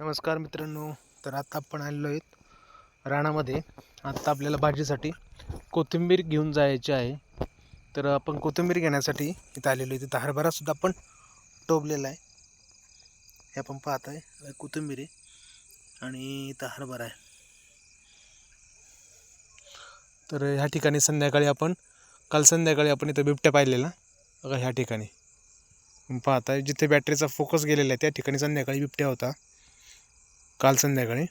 नमस्कार मित्रांनो तर आता आपण आलेलो आहेत राणामध्ये. आत्ता आपल्याला भाजीसाठी कोथिंबीर घेऊन जायची आहे. तर आपण कोथिंबीर घेण्यासाठी इथं आलेलो आहे. तिथं हरभरासुद्धा आपण टोबलेला आहे. हे आपण पाहत आहे कोथिंबीर आहे आणि इथं हरभरा आहे. तर ह्या ठिकाणी संध्याकाळी आपण काल संध्याकाळी आपण इथं बिबट्या पाहिलेला. बघा ह्या ठिकाणी. पाहताय जिथे बॅटरीचा फोकस गेलेला आहे त्या ठिकाणी संध्याकाळी बिबट्या होता. काल संध्याकाळी.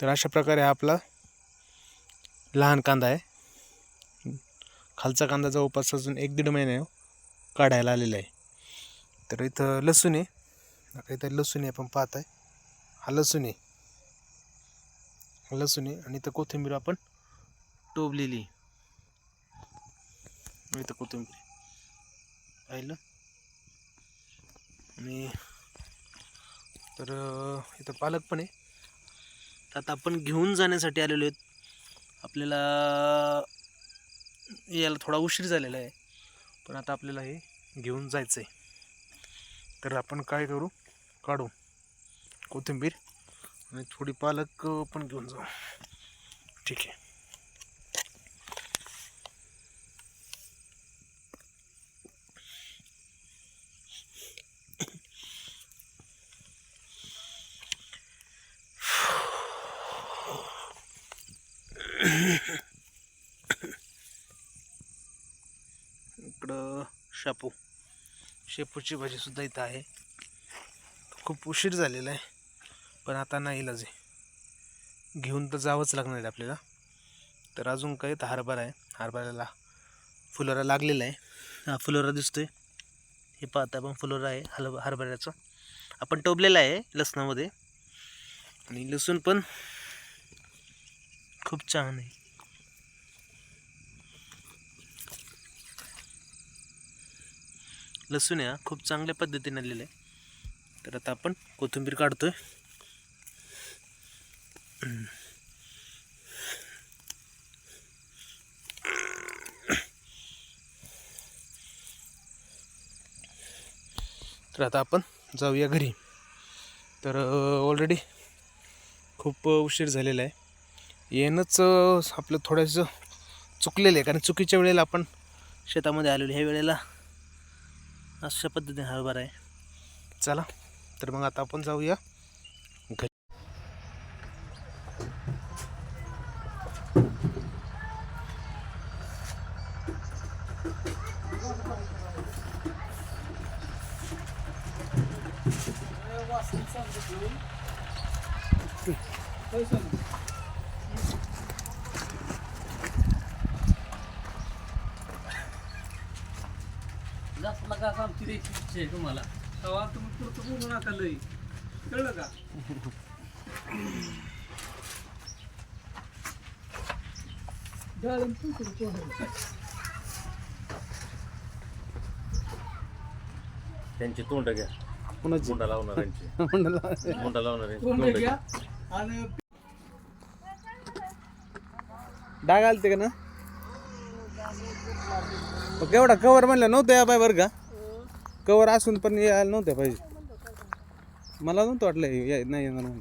तर अशा प्रकारे हा आपला लहान कांदा आहे. खालचा कांदा जवळपास अजून एक दीड महिने हो, काढायला आलेला आहे. तर इथं लसूण आहे. आता इथं लसूण आहे आपण पाहत आहे. हा लसूण आहे. हा लसूण आहे आणि इथं कोथिंबीर आपण टोबलेली इथं कोथिंबीर पाहिलं? आणि तर इथं पालक पण आहे. तर आता आपण घेऊन जाण्यासाठी आलेलो आहेत. आपल्याला यायला थोडा उशीर झालेला आहे. पण आता आपल्याला हे घेऊन जायचं आहे तर आपण काय करू? काढू. कोथिंबीर आणि थोडी पालक पण घेऊन जाऊ. ठीक आहे. इकडं शापू. शेपूची भाजीसुद्धा इथं आहे. खूप उशीर झालेला आहे पण आता नाही इलाज आहे घेऊन तर जावंच लागणार आहे आपल्याला. तर अजून काही तर हरभरा आहे. हरभऱ्याला फुलोरा लागलेला आहे. हा फुलोरा दिसतोय. हे पाहता आपण फुलोरा आहे हल हरभऱ्याचा. आपण टोबलेला आहे लसणामध्ये. आणि लसूण पण खूप छान आहे. लसूण आहे खूप चांगल्या पद्धतीने आलेलं आहे. तर आता आपण कोथिंबीर काढतोय. तर आता आपण जाऊया घरी. तर ऑलरेडी खूप उशीर झालेला आहे. येणंच आपलं थोडंसं चुकलेलं आहे. कारण चुकीच्या वेळेला आपण शेतामध्ये आलेलो ह्या वेळेला अशा पद्धतीने हरभरा आहे. चला तर मग आता आपण जाऊया. घरी. जास्त नका आमची द्यायची इच्छा आहे तुम्हाला. तेव्हा तुम्ही पुरतं बोलू नका लई. कळलं का? त्यांची तोंड घ्या. पुन्हा मुंडा लावणाऱ्यांची मुंडा लावणाऱ्यांची कोंबडे तोंड घ्या घ्या. आणि डाग आलते का ना? केवढा कवर म्हणलं नव्हतं या बाय बरं का? कवर असून पण यायला नव्हत्या पाहिजे. मला नव्हतं वाटलं हे नाही येणार म्हणून.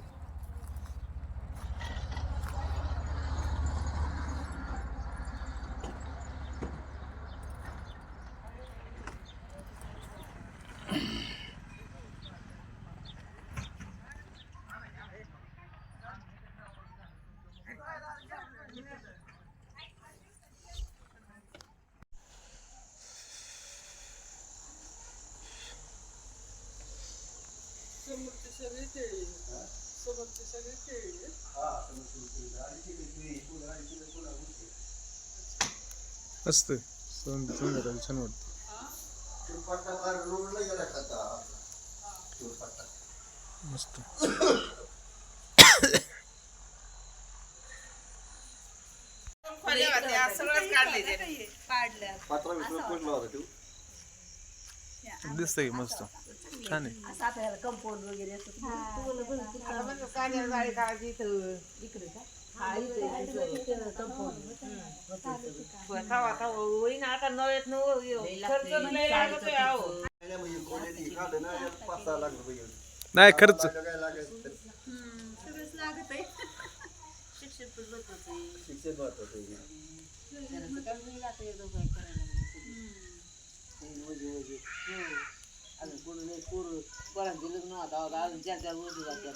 मस्त सं- संध्याकाळी छान वाटतं मस्त. दिसतंय की मस्त. छान आहे. असं आता ह्याला कंपाऊंड वगैरे होईन आता नव्यात नव नाही खर्च. कोण नाही पोर बरा दिलं नव्हता अजून चार चार वर्ष जातात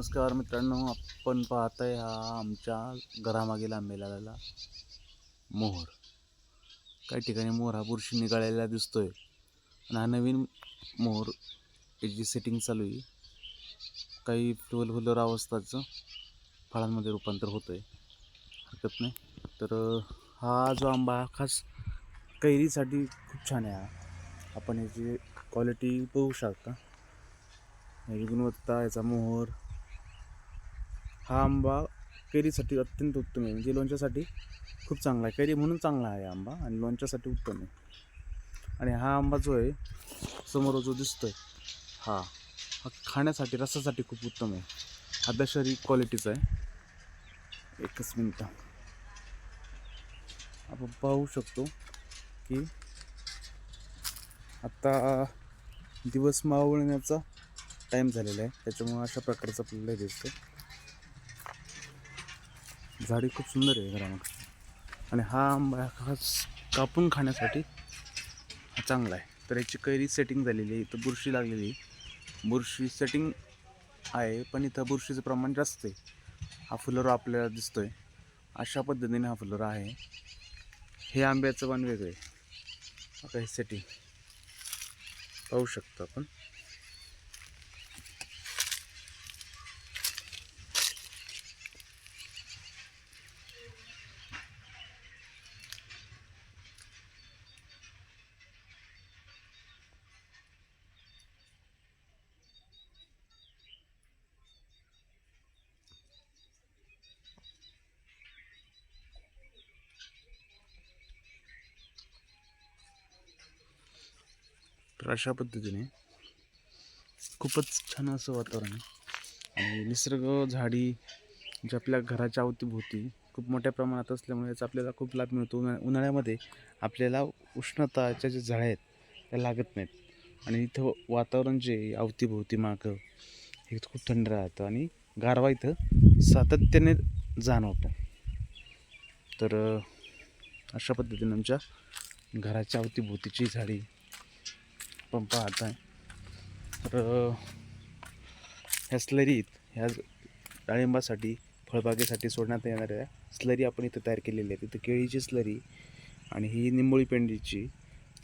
नमस्कार मित्रांनो आपण पाहताय हा आमच्या घरामागे लांबेला मोहर. काही ठिकाणी मोहर हा बुरशी निघालेला दिसतोय. आणि हा नवीन मोहर याची सेटिंग चालू आहे. काही फुल फुलर अवस्थाचं फळांमध्ये रूपांतर होतं आहे हरकत नाही. तर हा जो आंबा हा खास कैरीसाठी खूप छान आहे आपण याची क्वालिटी बघू शकता. याची गुणवत्ता याचा मोहर हा आंबा कैरीसाठी अत्यंत उत्तम आहे. म्हणजे लोणच्यासाठी खूप चांगला आहे. कैरी म्हणून चांगला आहे आंबा आणि लोणच्यासाठी उत्तम आहे. आणि हा आंबा जो आहे समोर जो दिसतो आहे हा हा खाण्यासाठी रसासाठी खूप उत्तम आहे. हा दशहरी क्वालिटीचा आहे. एकच मिनटं. आपण पाहू शकतो की आत्ता दिवस मावळण्याचा टाईम झालेला आहे. त्याच्यामुळं अशा प्रकारचं आपल्याला दिसतं झाडी खूप सुंदर आहे घरामध्ये आणि हा आंबा खास कापून खाण्यासाठी हा चांगला आहे. तर याची कैरी सेटिंग झालेली आहे. इथं बुरशी लागलेली आहे. बुरशी सेटिंग आहे पण इथं बुरशीचं प्रमाण जास्त आहे. हा फुलोरा आपल्याला दिसतो आहे अशा पद्धतीने हा फुलोरा आहे. हे आंब्याचं पण वेगळं आहे. आता हे सेटिंग पाहू शकतो आपण. तर अशा पद्धतीने खूपच छान असं वातावरण आहे. आणि निसर्ग झाडी जे आपल्या घराच्या अवतीभोवती खूप मोठ्या प्रमाणात असल्यामुळे याचा आपल्याला खूप लाभ मिळतो. उन्हा उन्हाळ्यामध्ये आपल्याला उष्णताच्या ज्या झाळ्या आहेत त्या लागत नाहीत. आणि इथं वातावरण जे अवतीभोवती मागं हे खूप थंड राहतं आणि गारवा इथं सातत्याने जाणवतो. तर अशा पद्धतीने आमच्या घराच्या अवतीभोवतीची झाडी आपण पाहत आहे तर ह्या स्लरीत ह्या डाळिंबासाठी फळबागेसाठी सोडण्यात येणाऱ्या स्लरी आपण इथं तयार केलेली आहे तिथं केळीची स्लरी आणि ही निंबोळी पेंडीची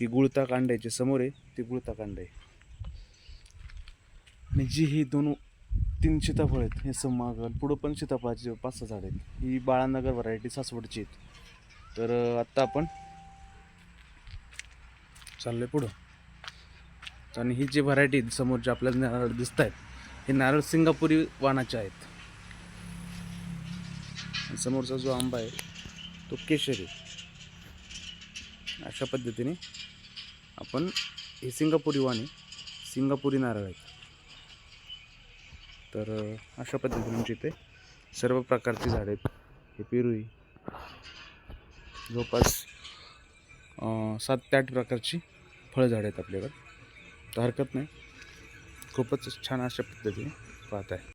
ती गुळता कांड्याची समोर आहे ती गुळता कांड. आहे आणि जी ही दोन तीन सीताफळ आहेत हे समागल पुढं पण सीताफळाची पाच सहा झाड आहेत. ही बाळानगर व्हरायटी सासवडची आहेत. तर आत्ता आपण चाललोय पुढं. आणि ही जी व्हरायटी समोर जे आपल्याला नारळ दिसत आहेत हे नारळ सिंगापुरी वाणाचे आहेत. आणि समोरचा जो आंबा आहे तो केशरी. अशा पद्धतीने आपण हे सिंगापुरी वाणे सिंगापुरी नारळ आहेत. तर अशा पद्धतीने आमच्या इथे सर्व प्रकारची झाडे आहेत. हे पेरुई जवळपास सात ते आठ प्रकारची फळझाडे आहेत आपल्याकडे. तर हरकत नाही. खूपच छान अशा पद्धतीने पाहत आहे